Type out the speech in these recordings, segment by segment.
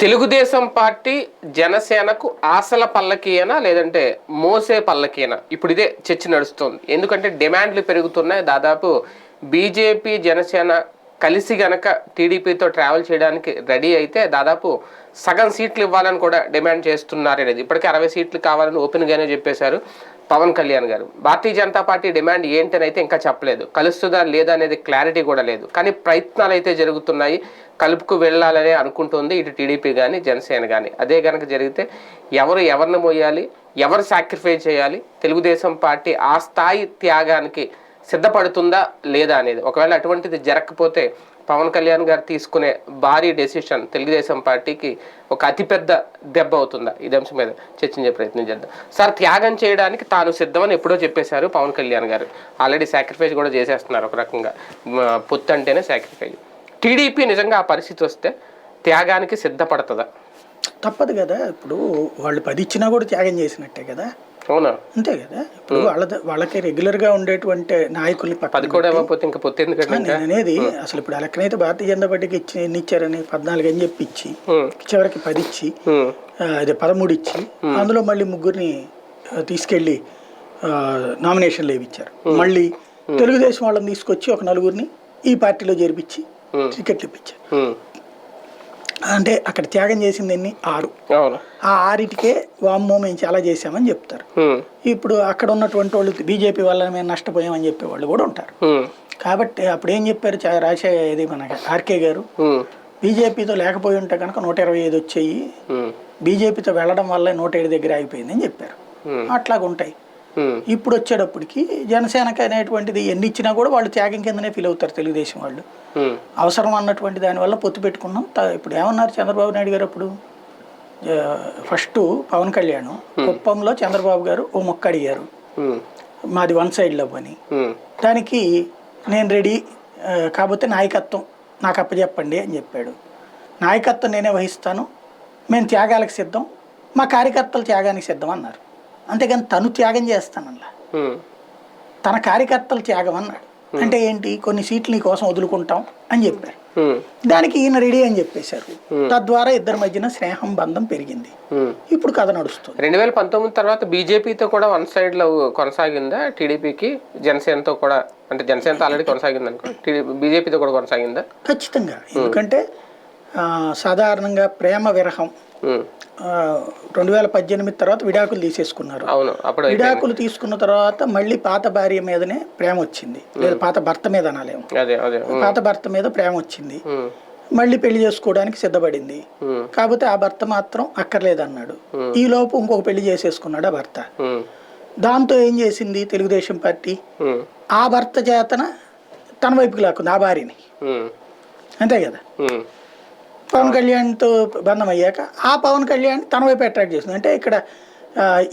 Telugu Desam party జనసేనకు ఆశల పల్లకీయనా లేదంటే మోసే పల్లకీయనా? ఇప్పుడు ఇదే చర్చ నడుస్తుంది. ఎందుకంటే డిమాండ్లు పెరుగుతున్నాయి. దాదాపు బీజేపీ జనసేన కలిసి గనక టీడీపీతో ట్రావెల్ చేయడానికి రెడీ అయితే దాదాపు సగం సీట్లు ఇవ్వాలని కూడా డిమాండ్ చేస్తున్నారనేది. ఇప్పటికే అరవై సీట్లు కావాలని ఓపెన్గానే చెప్పేశారు. పవన్ కళ్యాణ్ గారు. భారతీయ జనతా పార్టీ డిమాండ్ ఏంటని అయితే ఇంకా చెప్పలేదు. కలుస్తుందా లేదా అనేది క్లారిటీ కూడా లేదు. కానీ ప్రయత్నాలు అయితే జరుగుతున్నాయి. కలుపుకు వెళ్ళాలనే అనుకుంటుంది ఇటు టీడీపీ కానీ జనసేన కానీ అదే కనుక జరిగితే ఎవరు ఎవరిని మోయాలి? ఎవరు సాక్రిఫైస్ చేయాలి? తెలుగుదేశం పార్టీ ఆ స్థాయి త్యాగానికి సిద్ధపడుతుందా లేదా అనేది. ఒకవేళ అటువంటిది జరగకపోతే పవన్ కళ్యాణ్ గారు తీసుకునే భారీ డెసిషన్ తెలుగుదేశం పార్టీకి ఒక అతిపెద్ద దెబ్బ అవుతుందా. ఇది అంశం మీద చర్చించే ప్రయత్నం చేద్దాం. సార్ త్యాగం చేయడానికి తాను సిద్ధమని ఎప్పుడో చెప్పేశారు పవన్ కళ్యాణ్ గారు. ఆల్రెడీ సాక్రిఫైస్ కూడా చేసేస్తున్నారు ఒక రకంగా. పొత్తు అంటేనే సాక్రిఫైస్ టీడీపీ నిజంగా ఆ పరిస్థితి వస్తే త్యాగానికి సిద్ధపడుతుందా? తప్పదు కదా. ఇప్పుడు వాళ్ళు పది ఇచ్చినా కూడా త్యాగం చేసినట్టే కదా. అవునా? అంతే కదా. ఇప్పుడు వాళ్ళ వాళ్ళకి రెగ్యులర్గా ఉండేటువంటి కూడా ఏమైపోతే ఇంకా పొత్తు ఎందుకంటే అనేది అసలు ఇప్పుడు ఆ లెక్కనైతే భారతీయ జనతా పార్టీకి ఇచ్చి ఎన్ని ఇచ్చారని? పద్నాలుగు అని చెప్పి ఇచ్చి చివరికి పది ఇచ్చి అదే పదమూడు ఇచ్చి అందులో మళ్ళీ ముగ్గురిని తీసుకెళ్ళి నామినేషన్లు వేయించారు మళ్ళీ తెలుగుదేశం వాళ్ళని తీసుకొచ్చి ఒక నలుగురిని ఈ పార్టీలో చేర్పించి టికెట్లు ఇప్పించారు. అంటే అక్కడ త్యాగం చేసింది ఎన్ని? ఆరు. ఆ ఆరిటికే వామ్మో మేము చాలా చేసామని చెప్తారు. ఇప్పుడు అక్కడ ఉన్నటువంటి వాళ్ళు బీజేపీ వల్ల మేము నష్టపోయామని చెప్పేవాళ్ళు కూడా ఉంటారు. కాబట్టి అప్పుడు ఏం చెప్పారు రాజశేఖర్ ఇది మన ఆర్కే గారు? బీజేపీతో లేకపోయి ఉంటే కనుక నూట ఇరవై ఐదు వచ్చాయి. బీజేపీతో వెళ్ళడం వల్ల నూట ఏడు దగ్గర ఆగిపోయిందని చెప్పారు. Hmm. ఉమ్, ఇప్పుడు వచ్చేటప్పటికి జనసేనకి అనేటువంటిది ఎన్ని ఇచ్చినా కూడా వాళ్ళు త్యాగం కిందనే ఫీల్ అవుతారు తెలుగుదేశం వాళ్ళు. ఉమ్, అవసరం అన్నటువంటి దానివల్ల పొత్తు పెట్టుకున్నాం. ఇప్పుడు ఏమన్నారు చంద్రబాబు నాయుడు గారు అప్పుడు? ఫస్ట్ పవన్ కళ్యాణ్. కుప్పంలో చంద్రబాబు గారు ఓ మొక్క అడిగారు. మాది వన్ సైడ్ అని. ఉమ్, దానికి నేను రెడీ కాకపోతే నాయకత్వం నాకు అప్పచెప్పండి అని చెప్పాడు. నాయకత్వం నేనే వహిస్తాను. మేము త్యాగాలకు సిద్ధం. మా కార్యకర్తలు త్యాగానికి సిద్ధం అన్నారు. అంతేగాని తను త్యాగం చేస్తానల్లా తన కార్యకర్తలు త్యాగం అన్నాడు. అంటే ఏంటి? కొన్ని సీట్లు నీ కోసం వదులుకుంటాం అని చెప్పారు. దానికి ఈయన రెడీ అని చెప్పేశారు. తద్వారా ఇద్దరి మధ్యన స్నేహం బంధం పెరిగింది. ఇప్పుడు కథ నడుస్తుంది. రెండు వేల పంతొమ్మిది తర్వాత బీజేపీతో కూడా వన్ సైడ్లో కొనసాగిందా? టీడీపీకి జనసేనతో కూడా అంటే జనసేనతో ఆల్రెడీ కొనసాగింది అనుకో బీజేపీతో కూడా కొనసాగిందా? ఖచ్చితంగా. ఎందుకంటే సాధారణంగా ప్రేమ విరహం రెండు వేల పద్దెనిమిది తర్వాత విడాకులు తీసేసుకున్నారు. అవును అప్పుడు విడాకులు తీసుకున్న తర్వాత మళ్ళీ పాత భార్య మీదనే ప్రేమ వచ్చింది. లేదా పాత భర్త మీద అనాలేము. పాత భర్త మీద ప్రేమ వచ్చింది. మళ్ళీ పెళ్ళి చేసుకోవడానికి సిద్ధపడింది. కాకపోతే ఆ భర్త మాత్రం అక్కర్లేదన్నాడు. ఈ లోపు ఇంకొక పెళ్ళి చేసేసుకున్నాడు ఆ భర్త. దాంతో ఏం చేసింది తెలుగుదేశం పార్టీ? ఆ భర్త చేతన తన వైపుకి లాక్కుంది ఆ భార్యని. అంతే కదా? పవన్ కళ్యాణ్తో బంధం అయ్యాక ఆ పవన్ కళ్యాణ్ తన వైపు అట్రాక్ట్ చేస్తుంది అంటే ఇక్కడ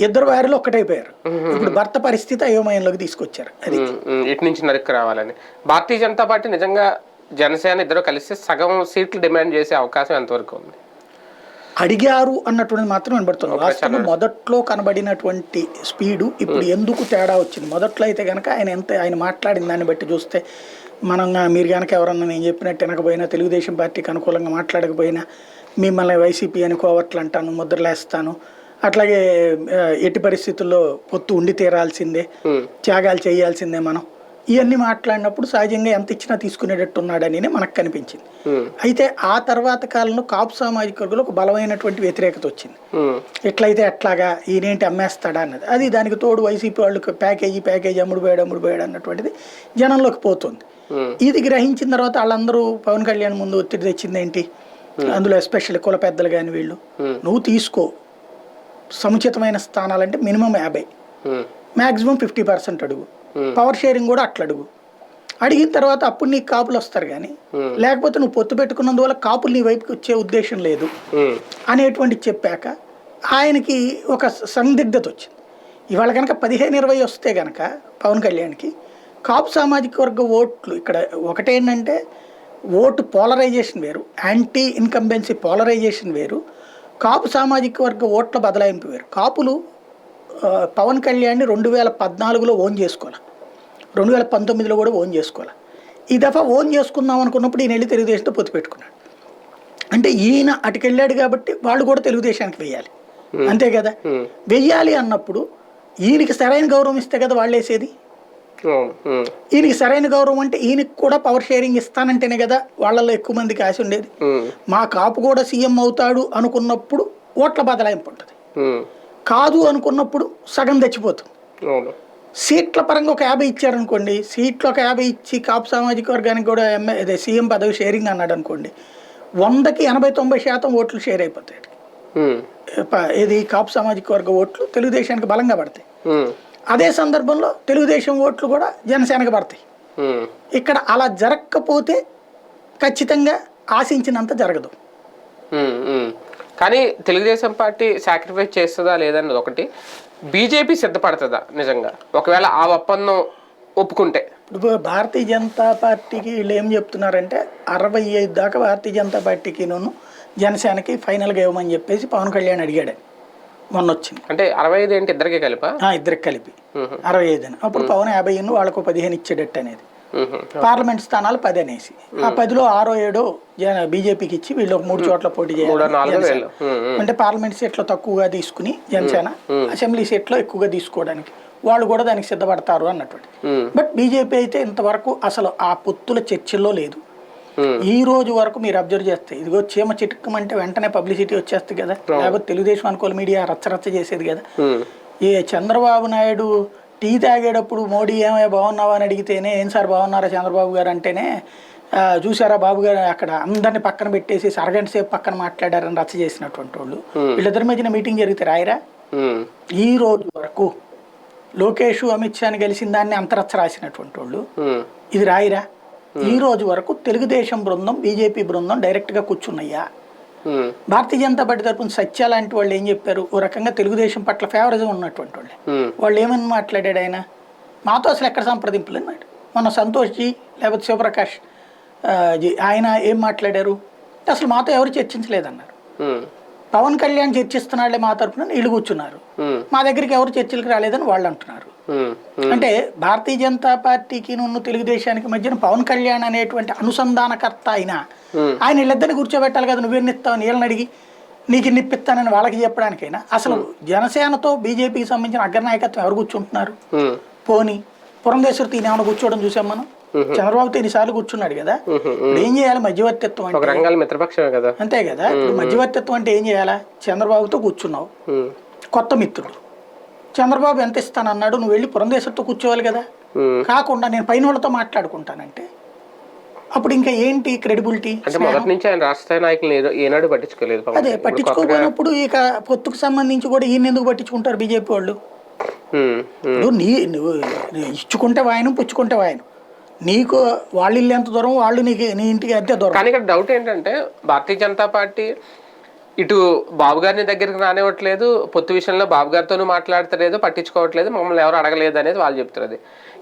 ఇద్దరు భార్యలు ఒక్కటైపోయారు. ఇప్పుడు భర్త పరిస్థితి అయోమయంలోకి తీసుకొచ్చారు. అది ఇటు నుంచి నరికి రావాలని. భారతీయ జనతా పార్టీ నిజంగా జనసేన ఇద్దరు కలిసి సగం సీట్లు డిమాండ్ చేసే అవకాశం ఎంతవరకు ఉంది? అడిగారు అన్నటువంటిది మాత్రం వాస్తవంగా మొదట్లో కనబడినటువంటి స్పీడు ఇప్పుడు ఎందుకు తేడా వచ్చింది? మొదట్లో అయితే కనుక ఆయన ఎంత ఆయన మాట్లాడిన దాన్ని బట్టి చూస్తే మనం మీరు కనుక ఎవరన్నా నేను చెప్పినట్టు వినకపోయినా తెలుగుదేశం పార్టీకి అనుకూలంగా మాట్లాడకపోయినా మిమ్మల్ని వైసీపీ అని కోవట్లు అంటాను ముద్రలేస్తాను. అట్లాగే ఎట్టి పరిస్థితుల్లో పొత్తు ఉండి తీరాల్సిందే త్యాగాలు చేయాల్సిందే మనం. ఇవన్నీ మాట్లాడినప్పుడు సహజంగా ఎంత ఇచ్చినా తీసుకునేటట్టు ఉన్నాడని మనకు కనిపించింది. అయితే ఆ తర్వాత కాలంలో కాపు సామాజిక వర్గంలో ఒక బలమైనటువంటి వ్యతిరేకత వచ్చింది. ఎట్లయితే అట్లాగా ఈయనేంటి అమ్మేస్తాడా అన్నది. అది దానికి తోడు వైసీపీ వాళ్ళకి ప్యాకేజీ ప్యాకేజీ అమ్ముడు పోయాడు అమ్ముడు పోయాడు అన్నటువంటిది జనంలోకి పోతుంది. ఇది గ్రహించిన తర్వాత వాళ్ళందరూ పవన్ కళ్యాణ్ ముందు ఒత్తిడి తెచ్చింది ఏంటి? అందులో ఎస్పెషల్లీ కుల పెద్దలు కానీ వీళ్ళు. Hmm. నువ్వు తీసుకో. సముచితమైన స్థానాలంటే మినిమం యాభై. మ్యాక్సిమం ఫిఫ్టీ పర్సెంట్ అడుగు. Hmm. పవర్ షేరింగ్ కూడా అట్లా అడుగు. అడిగిన తర్వాత అప్పుడు నీకు కాపులు వస్తారు కానీ Hmm. లేకపోతే నువ్వు పొత్తు పెట్టుకున్నందువల్ల కాపులు నీ వైపుకి వచ్చే ఉద్దేశం లేదు. అనేటువంటి చెప్పాక ఆయనకి ఒక సందిగ్ధత వచ్చింది. ఇవాళ కనుక పదిహేను ఇరవై వస్తే కనుక పవన్ కళ్యాణ్కి కాపు సామాజిక వర్గ ఓట్లు ఇక్కడ ఒకటేంటంటే ఓటు పోలరైజేషన్ వేరు యాంటీ ఇన్కంబెన్సీ పోలరైజేషన్ వేరు కాపు సామాజిక వర్గ ఓట్ల బదలాయింపు వేరు. కాపులు పవన్ కళ్యాణ్ని రెండు వేల పద్నాలుగులో ఓన్ చేసుకోవాలి? రెండు వేల పంతొమ్మిదిలో కూడా ఓన్ చేసుకోవాలి? ఈ దఫా ఓన్ చేసుకుందాం అనుకున్నప్పుడు ఈయన వెళ్ళి తెలుగుదేశంతో పొత్తు పెట్టుకున్నాడు. అంటే ఈయన అటుకెళ్ళాడు కాబట్టి వాళ్ళు కూడా తెలుగుదేశానికి వెయ్యాలి. అంతే కదా? వెయ్యాలి అన్నప్పుడు ఈయనకి సరైన గౌరవం ఇస్తే కదా వాళ్ళు వేసేది? ఈయనకి సరైన గౌరవం అంటే ఈయనకి కూడా పవర్ షేరింగ్ ఇస్తానంటేనే కదా వాళ్ళల్లో ఎక్కువ మందికి ఆశ ఉండేది. మా కాపు కూడా సీఎం అవుతాడు అనుకున్నప్పుడు ఓట్ల బదలాయింపు ఉంటుంది. కాదు అనుకున్నప్పుడు సగం తెచ్చిపోతుంది. సీట్ల పరంగా ఒక యాభై ఇచ్చారనుకోండి సీట్లు ఒక యాభై ఇచ్చి కాపు సామాజిక వర్గానికి కూడా ఎంఏ అదే సీఎం పదవి షేరింగ్ అన్నాడు అనుకోండి వందకి ఎనభై తొంభై శాతం ఓట్లు షేర్ అయిపోతాయి. ఇది కాపు సామాజిక వర్గ ఓట్లు తెలుగుదేశానికి బలంగా పడతాయి. అదే సందర్భంలో తెలుగుదేశం ఓట్లు కూడా జనసేనకి పడతాయి. ఇక్కడ అలా జరగకపోతే ఖచ్చితంగా ఆశించినంత జరగదు. కానీ తెలుగుదేశం పార్టీ సాక్రిఫైస్ చేస్తుందా లేదన్నది ఒకటి. బీజేపీ సిద్ధపడుతుందా నిజంగా? ఒకవేళ ఆ ఒప్పందం ఒప్పుకుంటే. ఇప్పుడు భారతీయ జనతా పార్టీకి వీళ్ళు ఏం చెప్తున్నారంటే అరవై ఐదు దాకా భారతీయ జనతా పార్టీకి నన్ను జనసేనకి ఫైనల్గా ఇవ్వమని చెప్పేసి పవన్ కళ్యాణ్ అడిగాడు. మొన్న వచ్చింది అంటే అరవై ఐదు ఏంటి ఇద్దరికి కలిపా? ఆ, ఇద్దరికి కలిపి. అరవై ఐదు అని అప్పుడు పవన్ యాభై ఎన్ను వాళ్ళకు పదిహేను ఇచ్చేటట్టు అనేది. పార్లమెంట్ స్థానాలు పది అనేసి. ఆ పదిలో ఆరో ఏడో బీజేపీకి ఇచ్చి వీళ్ళు మూడు చోట్ల పోటీ చేయాలి. అంటే పార్లమెంట్ సీట్లో తక్కువగా తీసుకుని జనసేన అసెంబ్లీ సీట్లో ఎక్కువగా తీసుకోవడానికి. వాళ్ళు కూడా దానికి సిద్ధపడతారు అన్నటువంటి బట్ బీజేపీ అయితే ఇంతవరకు అసలు ఆ పొత్తుల చర్చల్లో లేదు. ఈ రోజు వరకు మీరు అబ్జర్వ్ చేస్తే ఇదిగో చీమ చిటుక్కమంటే వెంటనే పబ్లిసిటీ వచ్చేస్తుంది కదా. లేకపోతే తెలుగుదేశం అనుకూల మీడియా రచ్చరచ్చ చేసేది కదా. ఉమ్, ఏ చంద్రబాబు నాయుడు టీ తాగేటప్పుడు మోడీ ఏమయ్యా బాగున్నావా? అని అడిగితేనే ఏం సార్ బాగున్నారా చంద్రబాబు గారు? అంటేనే "ఆ, చూసారా బాబు గారు? అక్కడ అందరిని పక్కన పెట్టేసి అరగంట సేపు పక్కన మాట్లాడారని రచ్చ చేసినటువంటి వాళ్ళు. వీళ్ళిద్దరి మధ్యన మీటింగ్ జరిగితే రాయరా? ఈ రోజు వరకు లోకేష్ అమిత్ షాని కలిసిన దాన్ని అంతరచ్చ రాసినటువంటి వాళ్ళు. ఇది రాయిరా? ఈ రోజు వరకు తెలుగుదేశం బృందం బీజేపీ బృందం డైరెక్ట్గా కూర్చున్నాయా? ఉమ్, భారతీయ జనతా పార్టీ తరపున సత్య లాంటి వాళ్ళు ఏం చెప్పారు? ఓ రకంగా తెలుగుదేశం పట్ల ఫేవరిజం ఉన్నటువంటి వాళ్ళే. వాళ్ళు ఏమని మాట్లాడాడు ఆయన? మాతో అసలు ఎక్కడ సంప్రదింపులు అన్నాడు. మొన్న సంతోష్ జీ లేకపోతే శివప్రకాష్ జీ ఆయన ఏం మాట్లాడారు? అసలు మాతో ఎవరు చర్చించలేదన్నారు. పవన్ కళ్యాణ్ చర్చిస్తున్నాడులే మా తరపున వీళ్ళు కూర్చున్నారు. మా దగ్గరికి ఎవరు చర్చలకు రాలేదని వాళ్ళు అంటున్నారు. అంటే భారతీయ జనతా పార్టీకి నువ్వు తెలుగుదేశానికి మధ్యన పవన్ కళ్యాణ్ అనేటువంటి అనుసంధానకర్త అయిన Hmm. ఆయన వీళ్ళిద్దరిని కూర్చోబెట్టాలి కదా నువ్వేం ఇస్తావు వీళ్ళని అడిగి నీకు ఇన్ని ఇప్పిస్తానని వాళ్ళకి చెప్పడానికైనా? అసలు జనసేనతో బీజేపీకి సంబంధించిన అగ్రనాయకత్వం ఎవరు కూర్చుంటున్నారు? పోని పురంధేశ్వరి ఈయన ఏమైనా కూర్చోవడం చూసాం మనం? చంద్రబాబుతో ఎన్నిసార్లు కూర్చున్నాడు కదా. ఏం చేయాలి? మధ్యవర్తిత్వం ఒక అంటే? రంగాల మిత్రపక్షమే కదా. అంతే కదా. మధ్యవర్తిత్వం అంటే ఏం చేయాలా? చంద్రబాబుతో కూర్చున్నావు. కొత్త మిత్రుడు. చంద్రబాబు ఎంత ఇస్తానన్నాడు? నువ్వు వెళ్ళి పురంధేశ్వరితో కూర్చోవాలి కదా. కాకుండా నేను పైన వాళ్ళతో మాట్లాడుకుంటానంటే అప్పుడు ఇంకా ఏంటి క్రెడిబిలిటీ అంటే మొదటి నుంచి ఆయన రాష్ట్ర నాయకులు ఏనాడు పట్టించుకోలేదు అదే. పట్టించుకోకపోయినప్పుడు ఇక పొత్తుకు సంబంధించి కూడా ఈయన ఎందుకు పట్టించుకుంటారు బీజేపీ వాళ్ళు? నీ నువ్వు ఇచ్చుకుంటే వాయను పుచ్చుకుంటే వాయను. నీకు వాళ్ళు ఇల్లు ఎంత దూరం వాళ్ళు నీకు నీ ఇంటికి అంతే దూరం. కానీ ఇక్కడ డౌట్ ఏంటంటే భారతీయ జనతా పార్టీ ఇటు బాబు గారిని దగ్గరికి రానివ్వట్లేదు పొత్తు విషయంలో బాబు గారితోనూ మాట్లాడతలేదు పట్టించుకోవట్లేదు మమ్మల్ని ఎవరు అడగలేదు అనేది వాళ్ళు చెప్తున్నది.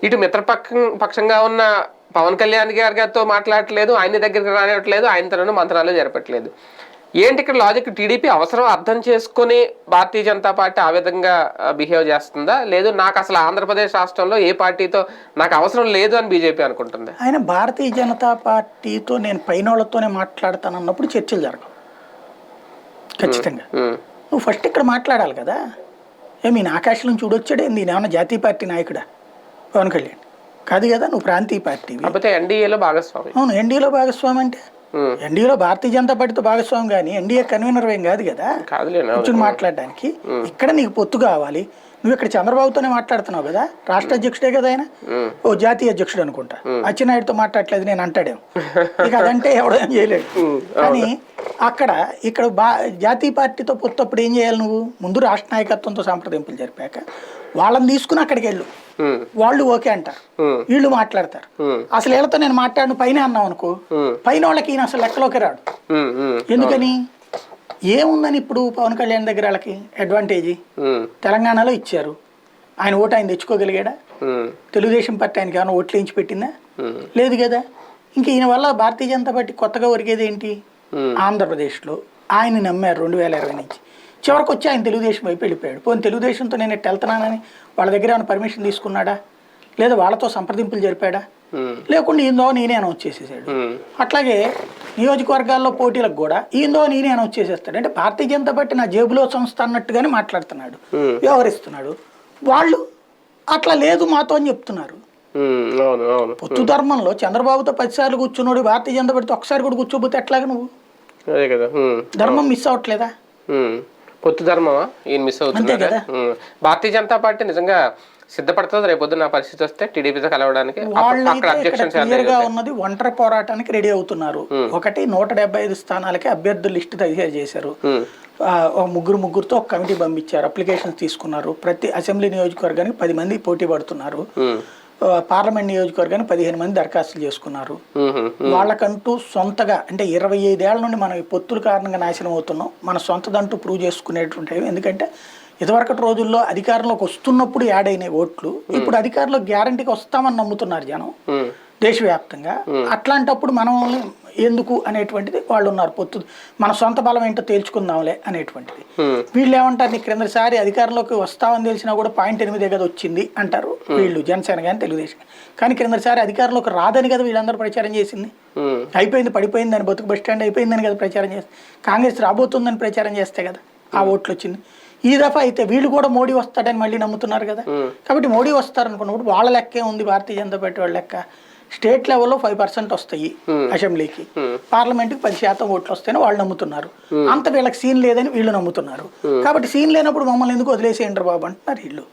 ఇటు మిత్రపక్షం పక్షంగా ఉన్న పవన్ కళ్యాణ్ గారి గారితో మాట్లాడట్లేదు ఆయన దగ్గరికి రానివ్వట్లేదు ఆయనతోనూ మంత్రాలు జరపట్లేదు. ఏంటి ఇక్కడ లాజిక్? టీడీపీ అవసరం అర్థం చేసుకుని భారతీయ జనతా పార్టీ ఆ విధంగా బిహేవ్ చేస్తుందా? లేదు నాకు అసలు ఆంధ్రప్రదేశ్ రాష్ట్రంలో ఏ పార్టీతో నాకు అవసరం లేదు అని బీజేపీ అనుకుంటుంది. ఆయన భారతీయ జనతా పార్టీతో నేను పైన వాళ్ళతోనే మాట్లాడతాను అన్నప్పుడు చర్చలు జరగవు. ఖచ్చితంగా. నువ్వు ఫస్ట్ ఇక్కడ మాట్లాడాలి కదా. ఏమి ఆకాశం నుంచి చూడొచ్చాడే నేను ఏమన్నా జాతీయ పార్టీ నాయకుడా? పవన్ కళ్యాణ్. కాదు కదా నువ్వు ప్రాంతీయ కాకపోతే ఎన్డీఏలో భాగస్వామి. అవును ఎన్డీఏలో భాగస్వామి అంటే? ఎన్డీఏలో భారతీయ జనతా పార్టీతో భాగస్వామి కానీ ఎన్డీఏ కన్వీనర్ ఏం కాదు కదా? కూర్చొని మాట్లాడడానికి. ఇక్కడ నీకు పొత్తు కావాలి. నువ్వు ఇక్కడ చంద్రబాబుతోనే మాట్లాడుతున్నావు కదా? రాష్ట్ర అధ్యక్షుడే కదా ఆయన? ఓ జాతీయ అధ్యక్షుడు అనుకుంటా. అచ్చెన్నాయుడుతో మాట్లాడలేదు నేను అంటాడేమో. ఇక అదంటే ఎవడో ఏం చేయలేడు. కానీ అక్కడ ఇక్కడ బా జాతీయ పార్టీతో పొత్తప్పుడు ఏం చేయాలి నువ్వు? ముందు రాష్ట్ర నాయకత్వంతో సంప్రదింపులు జరిపాక వాళ్ళని తీసుకుని అక్కడికి వెళ్ళు. వాళ్ళు ఓకే అంటారు. వీళ్ళు మాట్లాడతారు. అసలు వీళ్ళతో నేను మాట్లాడిన పైన అన్నావు అనుకో పైన వాళ్ళకి ఈయన అసలు లెక్కలోకి రాడు. ఎందుకని? ఏముందని ఇప్పుడు పవన్ కళ్యాణ్ దగ్గర వాళ్ళకి అడ్వాంటేజీ తెలంగాణలో ఇచ్చారు. ఆయన ఓటు ఆయన తెచ్చుకోగలిగాడా? తెలుగుదేశం పార్టీ ఆయనకి ఏమైనా ఓట్లు వేయించి పెట్టిందా? లేదు కదా. ఇంక ఈయన వల్ల భారతీయ జనతా పార్టీ కొత్తగా ఒరిగేది ఏంటి? ఆంధ్రప్రదేశ్లో ఆయన నమ్మారు రెండు వేల ఇరవై నుంచి. చివరికి వచ్చి ఆయన తెలుగుదేశం వైపు వెళ్ళిపోయాడు. పోనీ తెలుగుదేశంతో నేను ఇట్టు వెళ్తున్నానని వాళ్ళ దగ్గర ఏమైనా పర్మిషన్ తీసుకున్నాడా? లేదా వాళ్ళతో సంప్రదింపులు జరిపాడా? లేకుండా ఈందో నేనే అనౌన్స్ చేసేసాడు. అట్లాగే నియోజకవర్గాల్లో పోటీలకు కూడా ఈందో నేనే అనౌన్స్ చేసేస్తాడు. అంటే భారతీయ జనతా పార్టీ నా జేబులో సంస్థ అన్నట్టుగానే మాట్లాడుతున్నాడు. వ్యవహరిస్తున్నాడు. వాళ్ళు అట్లా లేదు మాతో అని చెప్తున్నారు. పొత్తు ధర్మంలో చంద్రబాబుతో పదిసార్లు కూర్చున్నాడు భారతీయ జనతా పార్టీతో ఒకసారి కూడా కూర్చోబోతే ఎట్లాగా నువ్వు? ధర్మం మిస్ అవ్వట్లేదా. పొత్తు ధర్మమా? ఈయన మిస్ అవుతున్నాడు? కదా. భారతీయ జనతా పార్టీ నిజంగా సిద్ధపడుతుంది? రేపు పొద్దున్న పరిస్థితి వస్తే టీడీపీతో కలవడానికి ఉన్నది ఒంటరి పోరాటానికి రెడీ అవుతున్నారు. ఒకటి నూట డెబ్బై ఐదు స్థానాలకి అభ్యర్థుల లిస్టు తయారు చేశారు. ముగ్గురు ముగ్గురుతో ఒక కమిటీ పంపించారు. అప్లికేషన్స్ తీసుకున్నారు. ప్రతి అసెంబ్లీ నియోజకవర్గానికి పది మంది పోటీ పడుతున్నారు. పార్లమెంట్ నియోజకవర్గానికి పదిహేను మంది దరఖాస్తులు చేసుకున్నారు. వాళ్ళకంటూ సొంతగా అంటే ఇరవై ఐదేళ్ళ నుండి మనం ఈ పొత్తుల కారణంగా నాశనం అవుతున్నాం. మన సొంతదంటూ ప్రూవ్ చేసుకునేటువంటి ఎందుకంటే ఇదివరకటి రోజుల్లో అధికారంలోకి వస్తున్నప్పుడు యాడ్ అయినాయి ఓట్లు. ఇప్పుడు అధికారంలో గ్యారంటీకి వస్తామని నమ్ముతున్నారు జనం. దేశవ్యాప్తంగా. అట్లాంటప్పుడు మనం ఎందుకు అనేటువంటిది వాళ్ళు ఉన్నారు. పొత్తు మన సొంత బలం ఏంటో తేల్చుకుందాంలే అనేటువంటిది. వీళ్ళు ఏమంటారు నీ క్రిందసారి అధికారంలోకి వస్తామని తెలిసినా కూడా పాయింట్ ఎనిమిదే కదా వచ్చింది అంటారు వీళ్ళు జనసేన కానీ తెలుగుదేశం కానీ. క్రిందసారి అధికారంలోకి రాదని కదా వీళ్ళందరూ ప్రచారం చేసింది. అయిపోయింది పడిపోయింది అని బతుకు బస్ స్టాండ్ అయిపోయిందని కదా ప్రచారం చేస్తే కాంగ్రెస్ రాబోతుందని ప్రచారం చేస్తే కదా ఆ ఓట్లు వచ్చింది. ఈ దఫా అయితే వీళ్ళు కూడా మోడీ వస్తాడని మళ్ళీ నమ్ముతున్నారు కదా. కాబట్టి మోడీ వస్తారనుకున్నప్పుడు వాళ్ళ లెక్కే ఉంది భారతీయ జనతా పార్టీ వాళ్ళ లెక్క. స్టేట్ లెవెల్లో ఫైవ్ పర్సెంట్ వస్తాయి అసెంబ్లీకి. పార్లమెంట్కి పది శాతం ఓట్లు వస్తాయని వాళ్ళు నమ్ముతున్నారు. అంత వీళ్ళకి సీన్ లేదని వీళ్ళు నమ్ముతున్నారు. కాబట్టి సీన్ లేనప్పుడు మమ్మల్ని ఎందుకు వదిలేసేయండి బాబు అంటున్నారు వీళ్ళు.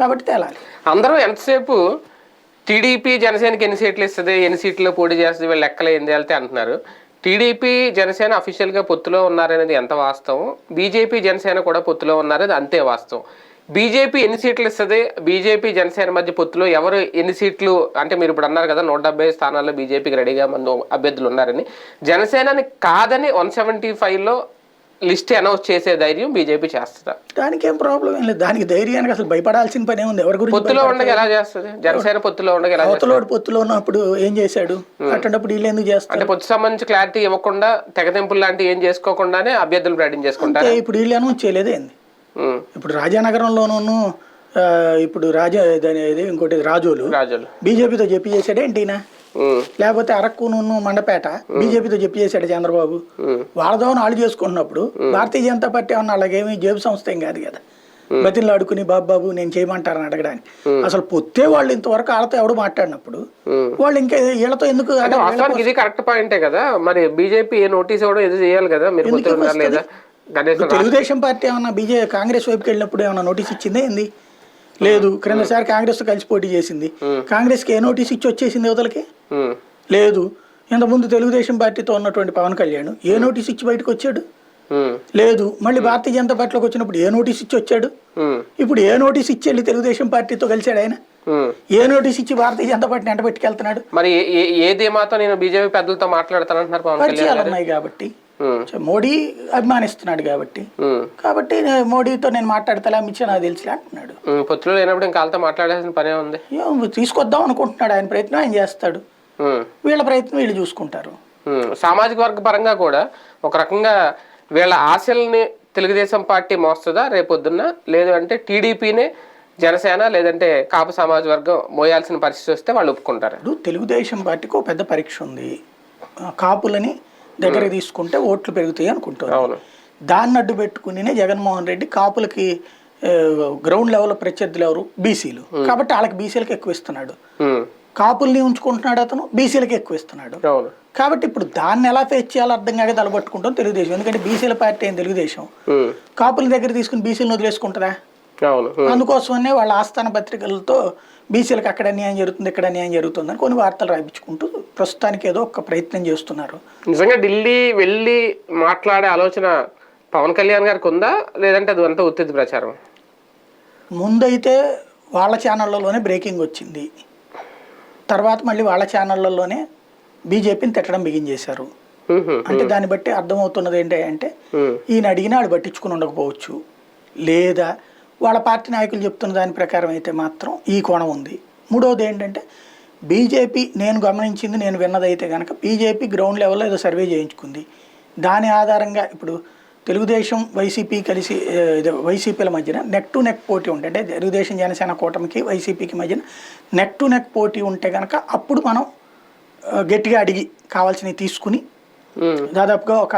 కాబట్టి తేలాలి. అందరూ ఎంతసేపు టీడీపీ జనసేనకి ఎన్ని సీట్లు ఇస్తుంది ఎన్ని సీట్లు పోటీ చేస్తుంది వీళ్ళ లెక్కలు ఏంది వెళ్తే అంటున్నారు. టీడీపీ జనసేన అఫీషియల్గా పొత్తులో ఉన్నారనేది ఎంత వాస్తవం? బీజేపీ జనసేన కూడా పొత్తులో ఉన్నారనేది అంతే వాస్తవం. బీజేపీ ఎన్ని సీట్లు ఇస్తుంది? బీజేపీ జనసేన మధ్య పొత్తులో ఎవరు ఎన్ని సీట్లు? అంటే మీరు ఇప్పుడు అన్నారు కదా నూట డెబ్బై స్థానాల్లో బీజేపీకి రెడీగా మంది అభ్యర్థులు ఉన్నారని. జనసేనని కాదని వన్ సెవెంటీ ఫైవ్లో లిస్ట్ అనౌన్స్ చేసే ధైర్యం బీజేపీ చేస్తుందా? దానికి ఏం ప్రాబ్లం ఏం లేదు. దానికి ధైర్యానికి అసలు భయపడాల్సిన పని ఏముంది? ఎవరి గురించి పొత్తులో ఉండగా ఎలా చేస్తుంది? జనసేన పొత్తులో ఉండగా ఎలా అవతలోడు పొత్తులో ఉన్నప్పుడు ఏం చేశాడు? అటువంటిప్పుడు వీళ్ళు ఎందుకు చేస్తారు? అంటే పొత్తు సంబంధించి క్లారిటీ ఇవ్వకుండా తెగతింపులు లాంటివి ఏం చేసుకోకుండానే అభ్యర్థులు ప్రకటన చేసుకుంటారు? అంటే ఇప్పుడు వీళ్ళు అనౌన్స్ చేయలేదు ఏంది? ఇప్పుడు రాజానగరంలోనూ ఇప్పుడు రాజా దాని ఇంకోటి రాజోలు. బీజేపీతో చెప్పి చేశాడే ఏంటినా లేకపోతే అరక్కును మండపేట బీజేపీతో చెప్పి చేశాడు చంద్రబాబు. వాళ్ళతో వాళ్ళు చేసుకుంటున్నప్పుడు భారతీయ జనతా పార్టీ ఏమన్నా అలాగేమి జేబు సంస్థ ఏం కాదు కదా. బతిని ఆడుకుని బాబు బాబు నేను చేయమంటారని అడగడానికి. అసలు పొత్తే వాళ్ళు ఇంతవరకు వాళ్ళతో ఎవడు మాట్లాడినప్పుడు. వాళ్ళు ఇంకా వీళ్ళతో ఎందుకు ఇది కరెక్ట్ పాయింటే కదా. మరి బీజేపీ ఏ నోటీస్ ఇవ్వడం ఏదో చేయాలి కదా? మీరు లేదా? తెలుగుదేశం పార్టీ ఏమన్నా బీజే కాంగ్రెస్ వైపుకి వెళ్ళినప్పుడు ఏమన్నా నోటీస్ ఇచ్చిందే ఏంది? లేదు. క్రిందసారి కాంగ్రెస్ కలిసి పోటీ చేసింది. కాంగ్రెస్కి ఏ నోటీస్ ఇచ్చి వచ్చేసింది యువతలకి? ఉమ్, లేదు. ఇంతకుముందు తెలుగుదేశం పార్టీతో ఉన్నటువంటి పవన్ కళ్యాణ్ ఏ నోటీస్ ఇచ్చి బయటకు వచ్చాడు? లేదు. మళ్ళీ భారతీయ జనతా పార్టీలోకి వచ్చినప్పుడు ఏ నోటీస్ ఇచ్చి వచ్చాడు? ఇప్పుడు ఏ నోటీస్ ఇచ్చి వెళ్ళి తెలుగుదేశం పార్టీతో కలిశాడు ఆయన. ఏ నోటీస్ ఇచ్చి భారతీయ జనతా పార్టీని ఎంట పెట్టుకెళ్తున్నాడు మరి ఏ- ఏ- ఏ ధీమాతో నేను బీజేపీ పెద్దలతో మాట్లాడతానంటున్నారు పవన్ కళ్యాణ్ ఉన్నాయి కాబట్టి. మోడీ అభిమానిస్తున్నాడు కాబట్టి. ఉమ్, కాబట్టి మోడీతో నేను మాట్లాడతా షా నాకు తెలిసి అంటున్నాడు. ఉమ్. పొత్తులో లేనప్పుడు ఇంకా వాళ్ళతో మాట్లాడాల్సిన పనే ఉంది. తీసుకొద్దాం అనుకుంటున్నాడు ఆయన ప్రయత్నం ఆయన చేస్తాడు. వీళ్ళ ప్రయత్నం వీళ్ళు చూసుకుంటారు. సామాజిక వర్గ పరంగా కూడా ఒక రకంగా వీళ్ళ ఆశల్ని తెలుగుదేశం పార్టీ మోస్తుందా రేపొద్దున్న? లేదు అంటే టీడీపీనే జనసేన లేదంటే కాపు సమాజ వర్గం మోయాల్సిన పరిస్థితి వస్తే వాళ్ళు ఒప్పుకుంటారు. తెలుగుదేశం పార్టీకి ఒక పెద్ద పరీక్ష ఉంది. కాపులని దగ్గరికి తీసుకుంటే ఓట్లు పెరుగుతాయి అనుకుంటున్నారు అవును. దాన్ని అడ్డు పెట్టుకునినే జగన్మోహన్ రెడ్డి కాపులకి గ్రౌండ్ లెవెల్ ప్రత్యర్థులు ఎవరు? బీసీలు. కాబట్టి వాళ్ళకి బీసీలకు ఎక్కువ ఇస్తున్నాడు. ఉమ్, కాపుల్ని ఉంచుకుంటున్నాడు అతను బీసీలకు ఎక్కువ ఇస్తున్నాడు. కాబట్టి ఇప్పుడు దాన్ని ఎలా ఫేస్ చేయాలో అర్థం కాక తలబట్టుకుంటాం తెలుగుదేశం. ఎందుకంటే బీసీల పార్టీ అయిన తెలుగుదేశం? కాపుల దగ్గర తీసుకుని బీసీలను వదిలేసుకుంటుందా అందుకోసమనే వాళ్ళ ఆస్థాన పత్రికలతో బీసీలకు అక్కడ అన్యాయం జరుగుతుంది ఇక్కడ అన్యాయం జరుగుతుందని కొన్ని వార్తలు రాయించుకుంటూ ప్రస్తుతానికి ఏదో ఒక ప్రయత్నం చేస్తున్నారు. నిజంగా ఢిల్లీ వెళ్ళి మాట్లాడే ఆలోచన పవన్ కళ్యాణ్ గారికి ఉందా? లేదంటే అది అంతా ఉత్తిది ప్రచారం? ముందైతే వాళ్ళ ఛానళ్ళలోనే బ్రేకింగ్ వచ్చింది. తర్వాత మళ్ళీ వాళ్ళ ఛానళ్ళలోనే బీజేపీని తిట్టడం బిగించేశారు అంటే దాన్ని బట్టి అర్థమవుతున్నది ఏంటి అంటే ఈయన అడిగినా వాళ్ళు పట్టించుకుని ఉండకపోవచ్చు. లేదా వాళ్ళ పార్టీ నాయకులు చెప్తున్న దాని ప్రకారం అయితే మాత్రం ఈ కోణం ఉంది. మూడవది ఏంటంటే బీజేపీ నేను గమనించింది నేను విన్నదైతే కనుక బీజేపీ గ్రౌండ్ లెవెల్లో ఏదో సర్వే చేయించుకుంది. దాని ఆధారంగా ఇప్పుడు తెలుగుదేశం వైసీపీ కలిసి వైసీపీల మధ్యన నెక్ టు నెక్ పోటీ ఉంటే అంటే తెలుగుదేశం జనసేన కూటమికి వైసీపీకి మధ్యన నెక్ టు నెక్ పోటీ ఉంటే కనుక అప్పుడు మనం గట్టిగా అడిగి కావాల్సినవి తీసుకుని దాదాపుగా ఒక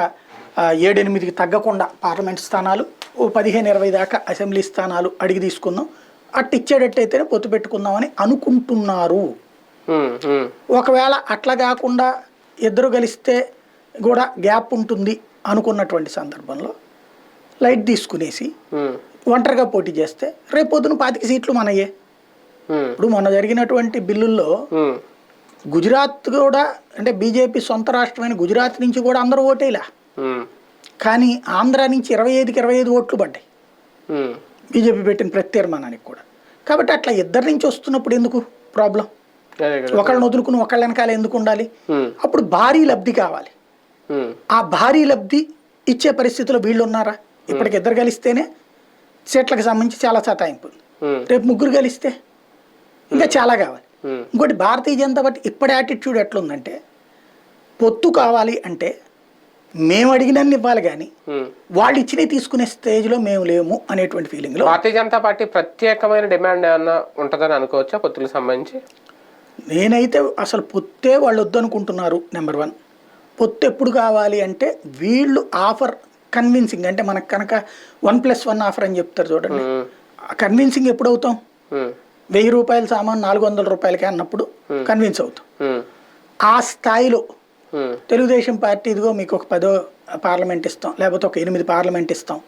ఏడెనిమిదికి తగ్గకుండా పార్లమెంట్ స్థానాలు ఓ పదిహేను ఇరవై దాకా అసెంబ్లీ స్థానాలు అడిగి తీసుకుందాం. అట్టు ఇచ్చేటట్టయితేనే పొత్తు పెట్టుకుందామని అనుకుంటున్నారు. ఒకవేళ అట్లా కాకుండా ఇద్దరు కలిస్తే కూడా గ్యాప్ ఉంటుంది అనుకున్నటువంటి సందర్భంలో లైట్ తీసుకునేసి ఒంటరిగా పోటీ చేస్తే రేపు పొద్దున పాతిక సీట్లు మనయ్యే ఉమ్, ఇప్పుడు మొన్న జరిగినటువంటి బిల్లుల్లో గుజరాత్ కూడా అంటే బీజేపీ సొంత రాష్ట్రమైన గుజరాత్ నుంచి కూడా అందరూ ఓటేలా. కానీ ఆంధ్ర నుంచి ఇరవై ఐదుకి ఇరవై ఐదు ఓట్లు పడ్డాయి. బీజేపీ పెట్టిన ప్రత్యర్మానానికి కూడా. కాబట్టి అట్లా ఇద్దరి నుంచి వస్తున్నప్పుడు ఎందుకు ప్రాబ్లం? ఒకళ్ళని వదులుకుని ఒకళ్ళ వెనకాల ఎందుకు ఉండాలి? అప్పుడు భారీ లబ్ధి కావాలి. ఆ భారీ లబ్ధి ఇచ్చే పరిస్థితిలో వీళ్ళు ఉన్నారా? ఇప్పటికి ఇద్దరు కలిస్తేనే సీట్లకు సంబంధించి చాలా సతాయింపు రేపు ముగ్గురు కలిస్తే ఇంకా చాలా కావాలి. ఇంకోటి భారతీయ జనతా పార్టీ ఇప్పటి యాటిట్యూడ్ ఎట్లుందంటే పొత్తు కావాలి అంటే మేము అడిగినన్ని ఇవ్వాలి కానీ. వాళ్ళు ఇచ్చినవి తీసుకునే స్టేజ్లో మేము లేము అనేటువంటి ఫీలింగ్లో భారతీయ జనతా పార్టీ ప్రత్యేకమైన డిమాండ్ ఏమన్నా ఉంటుందని అనుకోవచ్చా పొత్తులకు సంబంధించి? నేనైతే అసలు పొత్తే వాళ్ళు వద్దనుకుంటున్నారు నెంబర్ వన్ పొత్తు ఎప్పుడు కావాలి అంటే వీళ్ళు ఆఫర్ కన్విన్సింగ్ అంటే మనకు కనుక వన్ ప్లస్ వన్ ఆఫర్ అని చెప్తారు చూడండి. కన్విన్సింగ్ ఎప్పుడు అవుతాం వెయ్యి రూపాయల సామాన్ నాలుగు వందల రూపాయలకే అన్నప్పుడు కన్విన్స్ అవుతాం. ఆ స్థాయిలో తెలుగుదేశం పార్టీ ఇదిగో మీకు ఒక పదో పార్లమెంట్ ఇస్తాం లేకపోతే ఒక ఎనిమిది పార్లమెంట్ ఇస్తాం.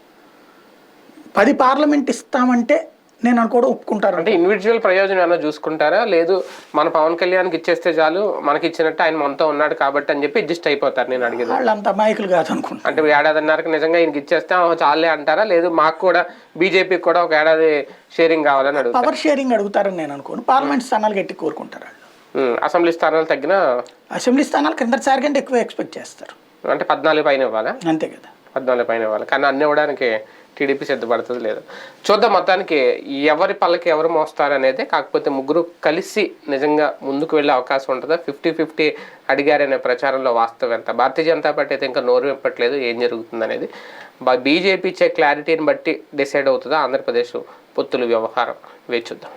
పది పార్లమెంట్ ఇస్తామంటే నేను అనుకోవడం ఒప్పుకుంటారు అంటే ఇండివిజువల్ ప్రయోజనం ఏమైనా చూసుకుంటారా? లేదు మన పవన్ కళ్యాణ్కి ఇచ్చేస్తే చాలు మనకి ఇచ్చినట్టు ఆయన మనతో ఉన్నాడు కాబట్టి అని చెప్పి అడ్జస్ట్ అయిపోతారు నేను అడిగేది. వాళ్ళు అంత అమాయకులు కాదు అనుకుంటా అంటే ఏడాదిన్నరకు నిజంగా ఈయనకి ఇచ్చేస్తే "ఆ, చాలే అంటారా? లేదు మాకు కూడా బీజేపీకి కూడా ఒక ఏడాది షేరింగ్ కావాలని అడుగుతారు. పవర్ షేరింగ్ అడుగుతారని నేను అనుకోను. పార్లమెంట్ స్థానాలు గట్టి కోరుకుంటారు అసెంబ్లీ స్థానాలు తగ్గిన అసెంబ్లీ స్థానాలు కిందసారి కంటే ఎక్కువ ఎక్స్పెక్ట్ చేస్తారు. అంటే పద్నాలుగు పైన ఇవ్వాలా? అంతే కదా. పద్నాలుగు పైన ఇవ్వాలి. కానీ అన్ని ఇవ్వడానికి టీడీపీ సిద్ధపడుతుంది లేదు. చూద్దాం మొత్తానికి ఎవరి పల్లకి ఎవరు మోస్తారు అనేది కాకపోతే ముగ్గురు కలిసి నిజంగా ముందుకు వెళ్ళే అవకాశం ఉంటుందా? ఫిఫ్టీ ఫిఫ్టీ అడిగారనే ప్రచారంలో వాస్తవం ఎంత? భారతీయ జనతా పార్టీ అయితే ఇంకా నోరు విప్పట్లేదు ఏం జరుగుతుంది అనేది బీజేపీ ఇచ్చే క్లారిటీని బట్టి డిసైడ్ అవుతుందా? ఆంధ్రప్రదేశ్ పొత్తుల వ్యవహారం. వేచి చూద్దాం.